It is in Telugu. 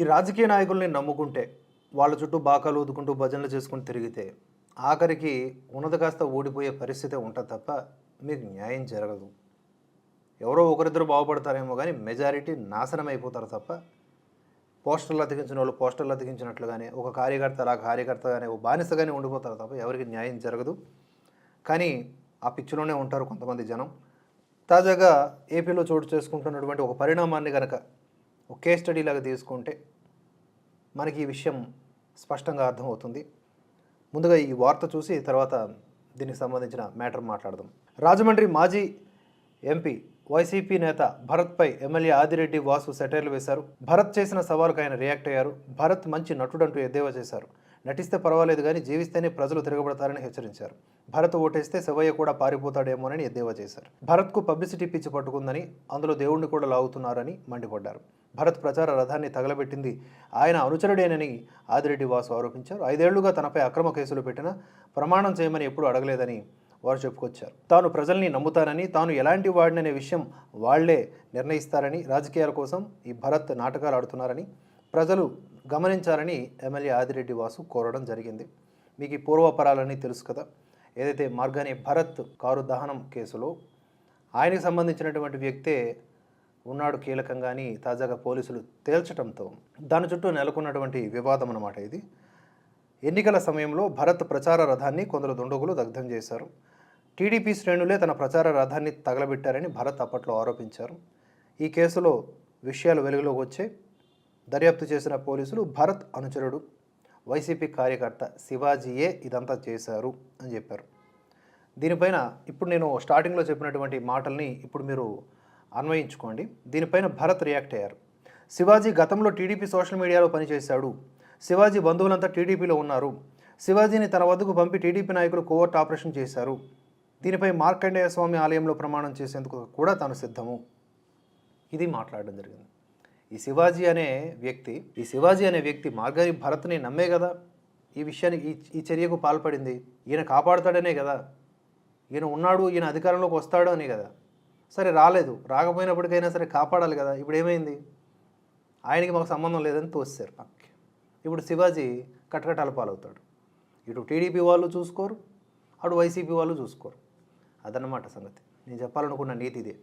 ఈ రాజకీయ నాయకుల్ని నమ్ముకుంటే వాళ్ళ చుట్టూ బాకాలు ఊదుకుంటూ భజనలు చేసుకుని తిరిగితే ఆఖరికి ఉన్నది కాస్త ఓడిపోయే పరిస్థితి ఉంటుంది తప్ప మీకు న్యాయం జరగదు. ఎవరో ఒకరిద్దరు బాగుపడతారేమో కానీ మెజారిటీ నాశనం అయిపోతారు తప్ప పోస్టర్లు అతికించిన వాళ్ళు పోస్టర్లు అతికించినట్లుగానే ఒక కార్యకర్త అలా కార్యకర్తగానే ఒక బానిసగానే ఉండిపోతారు తప్ప ఎవరికి న్యాయం జరగదు. కానీ ఆ పిచ్చిలోనే ఉంటారు కొంతమంది జనం. తాజాగా ఏపీలో చోటు చేసుకుంటున్నటువంటి ఒక పరిణామాన్ని కనుక ఒకే స్టడీ లాగా తీసుకుంటే మనకి ఈ విషయం స్పష్టంగా అర్థమవుతుంది. ముందుగా ఈ వార్త చూసి తర్వాత దీనికి సంబంధించిన మ్యాటర్ మాట్లాడదాం. రాజమండ్రి మాజీ ఎంపీ వైసీపీ నేత భరత్పై ఎమ్మెల్యే ఆదిరెడ్డి వాసు సెటైర్లు వేశారు. భరత్ చేసిన సవాలుకు ఆయన రియాక్ట్ అయ్యారు. భరత్ మంచి నటుడంటూ ఎద్దేవా చేశారు. నటిస్తే పర్వాలేదు కానీ జీవిస్తేనే ప్రజలు తిరగబడతారని హెచ్చరించారు. భరత్ ఓటేస్తే శివయ్య కూడా పారిపోతాడేమోనని ఎద్దేవా చేశారు. భరత్కు పబ్లిసిటీ పిచ్చి పట్టుకుందని అందులో దేవుణ్ణి కూడా లాగుతున్నారని మండిపడ్డారు. భరత్ ప్రచార రథాన్ని తగలబెట్టింది. ఆయన అనుచరుడేనని ఆదిరెడ్డి వాసు ఆరోపించారు. ఐదేళ్ళుగా తనపై అక్రమ కేసులు పెట్టినా ప్రమాణం చేయమని ఎప్పుడూ అడగలేదని వారు చెప్పుకొచ్చారు. తాను ప్రజల్ని నమ్ముతానని తాను ఎలాంటి వాడిననే విషయం వాళ్ళే నిర్ణయిస్తారని రాజకీయాల కోసం ఈ భరత్ నాటకాలు ఆడుతున్నారని ప్రజలు గమనించాలని ఎమ్మెల్యే ఆదిరెడ్డి వాసు కోరడం జరిగింది. మీకు ఈ పూర్వపరాలని తెలుసు కదా. ఏదైతే మార్గాని భరత్ కారు దహనం కేసులో ఆయనకు సంబంధించినటువంటి వ్యక్తే ఉన్నాడు కీలకంగాని తాజాగా పోలీసులు తేల్చడంతో దాని చుట్టూ నెలకొన్నటువంటి వివాదం అన్నమాట ఇది. ఎన్నికల సమయంలో భరత్ ప్రచార రథాన్ని కొందరు దుండగులు దగ్ధం చేశారు. టీడీపీ శ్రేణులే తన ప్రచార రథాన్ని తగలబెట్టారని భరత్ అప్పట్లో ఆరోపించారు. ఈ కేసులో విషయాలు వెలుగులోకి వచ్చే దర్యాప్తు చేసిన పోలీసులు భరత్ అనుచరుడు వైసీపీ కార్యకర్త శివాజీయే ఇదంతా చేశారు అని చెప్పారు. దీనిపైన ఇప్పుడు నేను స్టార్టింగ్లో చెప్పినటువంటి మాటల్ని ఇప్పుడు మీరు అన్వయించుకోండి. దీనిపైన భరత్ రియాక్ట్ అయ్యారు. శివాజీ గతంలో టీడీపీ సోషల్ మీడియాలో పనిచేశాడు. శివాజీ బంధువులంతా టీడీపీలో ఉన్నారు. శివాజీని తన వద్దకు పంపి టీడీపీ నాయకులు కోవర్ట్ ఆపరేషన్ చేశారు. దీనిపై మార్కండేయ స్వామి ఆలయంలో ప్రమాణం చేసేందుకు కూడా తాను సిద్ధము. ఇది మాట్లాడడం జరిగింది. ఈ శివాజీ అనే వ్యక్తి ఈ శివాజీ అనే వ్యక్తి మార్గని భరత్ని నమ్మే కదా? ఈ విషయానికి ఈ ఈ చర్యకు పాల్పడింది. ఈయన కాపాడుతాడనే కదా? ఈయన ఉన్నాడు ఈయన అధికారంలోకి వస్తాడు అని కదా? సరే రాలేదు. రాకపోయినప్పటికైనా సరే కాపాడాలి కదా. ఇప్పుడు ఏమైంది? ఆయనకి మాకు సంబంధం లేదని తోసారు పక్కకి ఇప్పుడు శివాజీ కటకటాల పాలవుతాడు. ఇటు టీడీపీ వాళ్ళు చూసుకోరు అటు వైసీపీ వాళ్ళు చూసుకోరు. అదన్నమాట సంగతి. నేను చెప్పాలనుకున్న నీతి ఇదే.